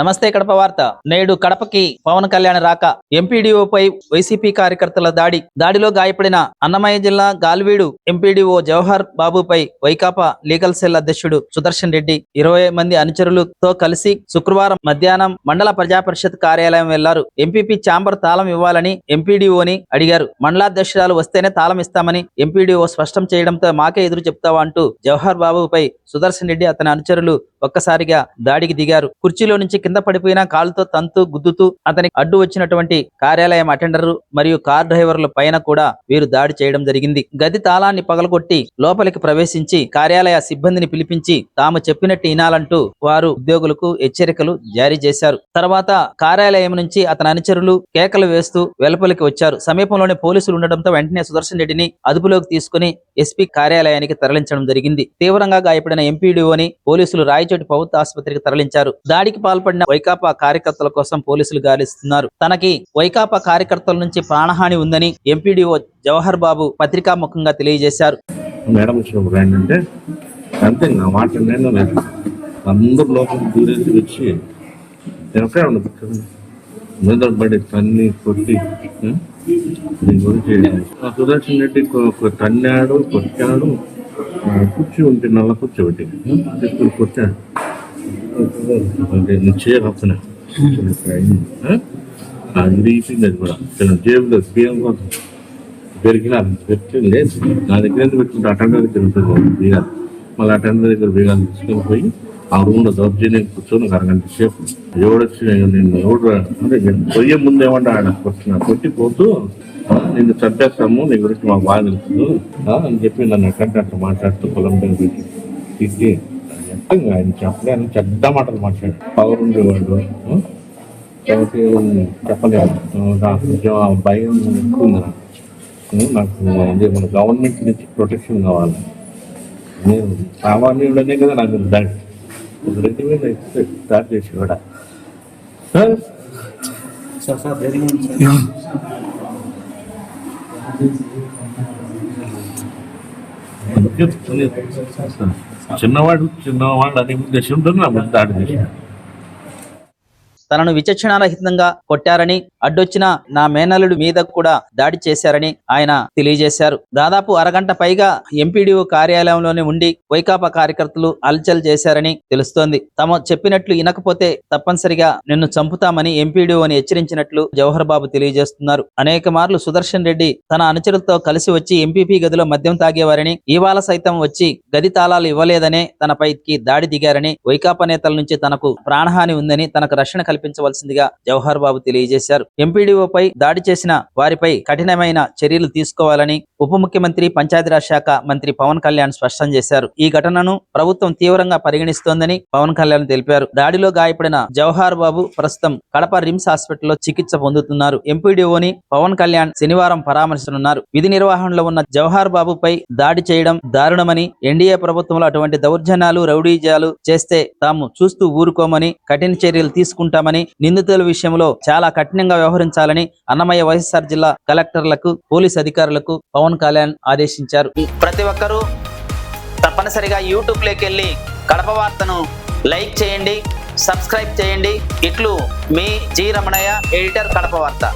నమస్తే కడప వార్త. నేడు కడపకి పవన్ కళ్యాణ్ రాక ఎంపీడీఓపై వైసీపీ కార్యకర్తల దాడి. దాడిలో గాయపడిన అన్నమయ్య జిల్లా గాల్వీడు ఎంపీడీఓ జవహర్ బాబుపై వైకాపా లీగల్ సెల్ అధ్యక్షుడు సుదర్శన్ రెడ్డి ఇరవై మంది అనుచరులతో కలిసి శుక్రవారం మధ్యాహ్నం మండల ప్రజా పరిషత్ కార్యాలయం వెళ్ళారు. ఎంపీపీ ఛాంబర్ తాళం ఇవ్వాలని ఎంపీడీఓని అడిగారు. మండలాధ్యక్షురాలు వస్తేనే తాళం ఇస్తామని ఎంపీడీఓ స్పష్టం చేయడంతో మాకే ఎదురు చెప్తావా అంటూ జవహర్ బాబుపై సుదర్శన్ రెడ్డి అతని అనుచరులు ఒక్కసారిగా దాడికి దిగారు. కుర్చీలో నుంచి కింద పడిపోయిన కాలుతో తంతు గుద్దుతూ అతనికి అడ్డు వచ్చినటువంటి కార్యాలయం అటెండర్ మరియు కార్ డ్రైవర్ల పైన కూడా వీరు దాడి చేయడం జరిగింది. గది తాళాన్ని పగలగొట్టి లోపలికి ప్రవేశించి కార్యాలయ సిబ్బందిని పిలిపించి తాము చెప్పినట్టు వినాలంటూ వారు ఉద్యోగులకు హెచ్చరికలు జారీ చేశారు. తర్వాత కార్యాలయం నుంచి అతని అనుచరులు కేకలు వేస్తూ వెలుపలికి వచ్చారు. సమీపంలోనే పోలీసులు ఉండడంతో వెంటనే సుదర్శన్ రెడ్డిని అదుపులోకి తీసుకుని ఎస్పీ కార్యాలయానికి తరలించడం జరిగింది. తీవ్రంగా గాయపడిన ఎంపీడీఓని పోలీసులు రాయచోటి ప్రభుత్వ ఆసుపత్రికి తరలించారు. దాడికి పాల్పడిన వైకాపా కార్యకర్తల కోసం పోలీసులు గాలిస్తున్నారు. తనకి వైకాపా కార్యకర్తల నుంచి ప్రాణహాని ఉందని ఎంపీడీఓ జవహర్ బాబు పత్రికాముఖంగా తెలియజేశారు. మేడం ఏంటంటే అంతే నా మాట నేను లోపల దూరేసి వచ్చి నేను మీద పడి తన్ని కొట్టి దీని గురించి సుదర్శన్ రెడ్డి తన్నాడు కొట్టాడు. కుర్చీ ఉంటే నల్ల కుర్చీ ఒకటి. ఉం? తీసుకుని కొట్టాడు నేను అది ఇరిగిపోయింది అది కూడా. జేబులో బియ్యం కోసం. పెరిగిన పెట్టి లేదు. నా దగ్గర ఎందుకు పెట్టుకుంటే అటెండర్ దగ్గర ఉంటుంది. బీగాలు మళ్ళీ అటెండర్ దగ్గర బీగాలు తీసుకొని పోయి ఆ రూమ్లో దౌర్జన్యం కూర్చొని ఒక అరగంట సేపు ఎవడొచ్చి నేను ఎవడు అంటే నేను పోయే ముందు ఆయన ఆడ కొట్టిన కొట్టి పోతూ నిన్ను చంపేస్తాము నీ గురించి మాకు బాగా తెలుసు అని చెప్పి నన్ను ఎక్కడంటే అట్లా మాట్లాడుతూ పొలం మీద పెట్టి తిట్టి ఆయన చెప్పలేని చెడ్డ మాటలు మాట్లాడు. పవర్ ఉండేవాడు కాబట్టి చెప్పలేదు. నాకు కొంచెం ఆ భయం ఎక్కువ ఉంది నాకు మన గవర్నమెంట్ నుంచి ప్రొటెక్షన్ కావాలి. నేను సామాన్యుడనే కదా నాకు దాటి రెండు వేల స్టార్ట్ చేసి కూడా చిన్నవాడు చిన్నవాడు అనే ఉద్దేశం ఉంటుంది నా ముందు దాడి చేశాడు. తనను విచక్షణారహితంగా కొట్టారని అడ్డొచ్చిన నా మేనల్లుడి మీద కూడా దాడి చేశారని ఆయన తెలియజేశారు. దాదాపు అరగంట పైగా ఎంపీడీఓ కార్యాలయంలోనే ఉండి వైకాపా కార్యకర్తలు అలచల్ చేశారని తెలుస్తోంది. తమ చెప్పినట్లు ఇనకపోతే తప్పనిసరిగా నిన్ను చంపుతామని ఎంపీడీఓని హెచ్చరించినట్లు జవహర్ బాబు తెలియజేస్తున్నారు. అనేక మార్లు సుదర్శన్ రెడ్డి తన అనుచరులతో కలిసి వచ్చి ఎంపీపీ గదిలో మద్యం తాగేవారని ఇవాళ సైతం వచ్చి గది తాళాలు ఇవ్వలేదనే తనపైకి దాడి దిగారని వైకాపా నేతల నుంచి తనకు ప్రాణహాని ఉందని తనకు రక్షణ కల్పించవలసిందిగా జవహర్ బాబు తెలియజేశారు. ఎంపీడీఓపై దాడి చేసిన వారిపై కఠినమైన చర్యలు తీసుకోవాలని ఉప ముఖ్యమంత్రి పంచాయతీరాజ్ శాఖ మంత్రి పవన్ కళ్యాణ్ స్పష్టం చేశారు. ఈ ఘటనను ప్రభుత్వం తీవ్రంగా పరిగణిస్తోందని పవన్ కళ్యాణ్ తెలిపారు. దాడిలో గాయపడిన జవహర్ బాబు ప్రస్తుతం కడప రిమ్స్ హాస్పిటల్లో చికిత్స పొందుతున్నారు. ఎంపీడీఓని పవన్ కళ్యాణ్ శనివారం పరామర్శనున్నారు విధి నిర్వహణలో ఉన్న జవహర్ బాబుపై దాడి చేయడం దారుణమని ఎన్డీఏ ప్రభుత్వంలో అటువంటి దౌర్జన్యాలు రౌడీజాలు చేస్తే తాము చూస్తూ ఊరుకోమని కఠిన చర్యలు తీసుకుంటామని నిందితుల విషయంలో చాలా కఠినంగా వ్యవహరించాలని అన్నమయ్య వైఎస్ఆర్ జిల్లా కలెక్టర్లకు పోలీస్ అధికారులకు పవన్ కళ్యాణ్ ఆదేశించారు. ప్రతి ఒక్కరూ తప్పనిసరిగా యూట్యూబ్లోకి వెళ్ళి కడప వార్తను లైక్ చేయండి సబ్స్క్రైబ్ చేయండి. ఇట్లు మీ జి రమణయ్య ఎడిటర్ కడప వార్త.